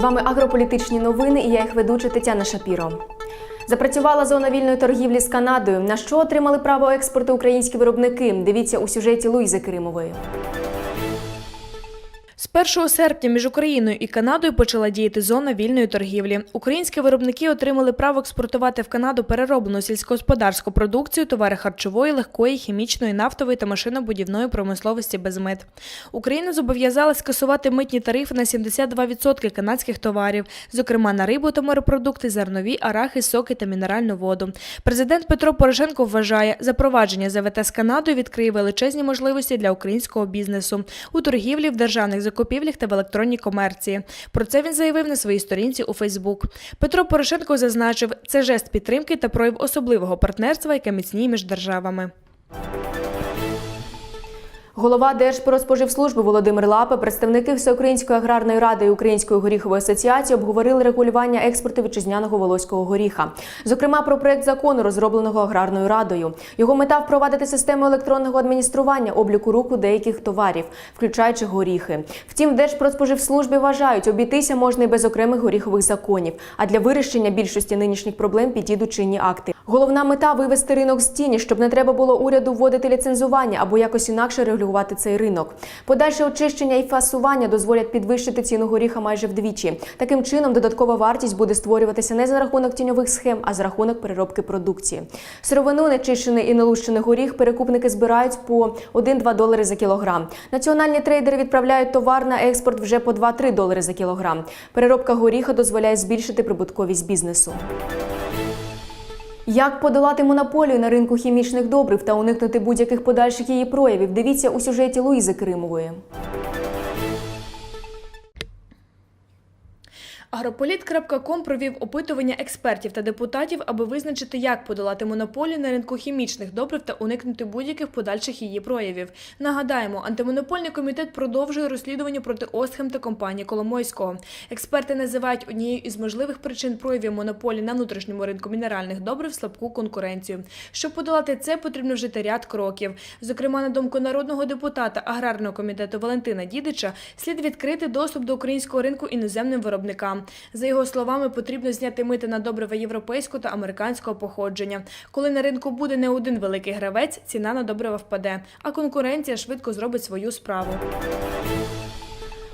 Вами агрополітичні новини і я їх ведуча Тетяна Шапіро. Запрацювала зона вільної торгівлі з Канадою. На що отримали право експорту українські виробники? Дивіться у сюжеті Луїзи Кримової. З 1 серпня між Україною і Канадою почала діяти зона вільної торгівлі. Українські виробники отримали право експортувати в Канаду перероблену сільськогосподарську продукцію, товари харчової, легкої, хімічної, нафтової та машинобудівної промисловості без мит. Україна зобов'язала скасувати митні тарифи на 72% канадських товарів, зокрема на рибу та морепродукти, зернові, арахи, соки та мінеральну воду. Президент Петро Порошенко вважає, запровадження ЗВТ з Канадою відкриє величезні можливості для українського бізнесу у торгівлі, в державних закупівлях та в електронній комерції. Про це він заявив на своїй сторінці у Фейсбук. Петро Порошенко зазначив, це жест підтримки та прояв особливого партнерства, яке міцніє між державами. Голова Держпродспоживслужби Володимир Лапа, представники Всеукраїнської аграрної ради і Української горіхової асоціації обговорили регулювання експорту вітчизняного волоського горіха. Зокрема, про проект закону, розробленого аграрною радою. Його мета впровадити систему електронного адміністрування обліку руку деяких товарів, включаючи горіхи. Втім, в Держпродспоживслужбі вважають, обійтися можна і без окремих горіхових законів. А для вирішення більшості нинішніх проблем підійдуть чинні акти. Головна мета вивести ринок з тіні, щоб не треба було уряду вводити ліцензування або якось інакше регулювати цей ринок. Подальше очищення і фасування дозволять підвищити ціну горіха майже вдвічі. Таким чином, додаткова вартість буде створюватися не за рахунок тіньових схем, а за рахунок переробки продукції. Сировину, нечищений і нелущений горіх перекупники збирають по 1-2 долари за кілограм. Національні трейдери відправляють товар на експорт вже по 2-3 долари за кілограм. Переробка горіха дозволяє збільшити прибутковість бізнесу. Як подолати монополію на ринку хімічних добрив та уникнути будь-яких подальших її проявів? Дивіться у сюжеті Луїзи Кримової. Агрополіт.ком провів опитування експертів та депутатів, аби визначити, як подолати монополію на ринку хімічних добрив та уникнути будь-яких подальших її проявів. Нагадаємо, антимонопольний комітет продовжує розслідування проти Остхем та компанії Коломойського. Експерти називають однією із можливих причин проявів монополії на внутрішньому ринку мінеральних добрив слабку конкуренцію. Щоб подолати це, потрібно вжити ряд кроків. Зокрема, на думку народного депутата аграрного комітету Валентина Дідича, слід відкрити доступ до українського ринку іноземним виробникам. За його словами, потрібно зняти мити на добрива європейського та американського походження. Коли на ринку буде не один великий гравець, ціна на добрива впаде, а конкуренція швидко зробить свою справу.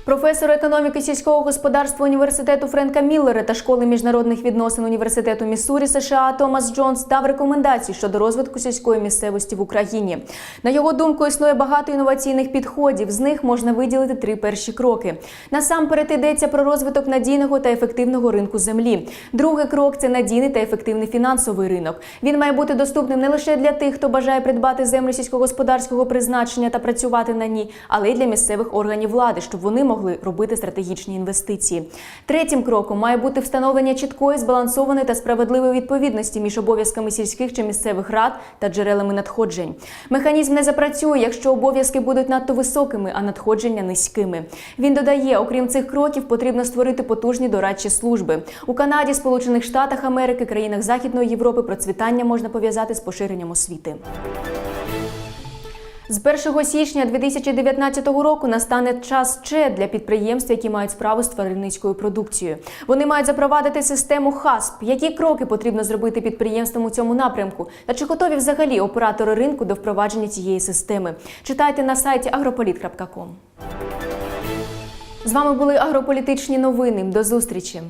Професор економіки сільського господарства університету Френка Міллера та школи міжнародних відносин університету Міссурі США Томас Джонс дав рекомендації щодо розвитку сільської місцевості в Україні. На його думку, існує багато інноваційних підходів. З них можна виділити три перші кроки. Насамперед йдеться про розвиток надійного та ефективного ринку землі. Другий крок це надійний та ефективний фінансовий ринок. Він має бути доступним не лише для тих, хто бажає придбати землю сільськогосподарського призначення та працювати на ній, але й для місцевих органів влади, щоб вони могли робити стратегічні інвестиції. Третім кроком має бути встановлення чіткої, збалансованої та справедливої відповідності між обов'язками сільських чи місцевих рад та джерелами надходжень. Механізм не запрацює, якщо обов'язки будуть надто високими, а надходження низькими. Він додає, окрім цих кроків, потрібно створити потужні дорадчі служби у Канаді, Сполучених Штатах Америки, країнах Західної Європи. Процвітання можна пов'язати з поширенням освіти. З 1 січня 2019 року настане час ще для підприємств, які мають справу з тваринницькою продукцією. Вони мають запровадити систему ХАСП. Які кроки потрібно зробити підприємствам у цьому напрямку? Та чи готові взагалі оператори ринку до впровадження цієї системи? Читайте на сайті agropolit.com. З вами були агрополітичні новини. До зустрічі.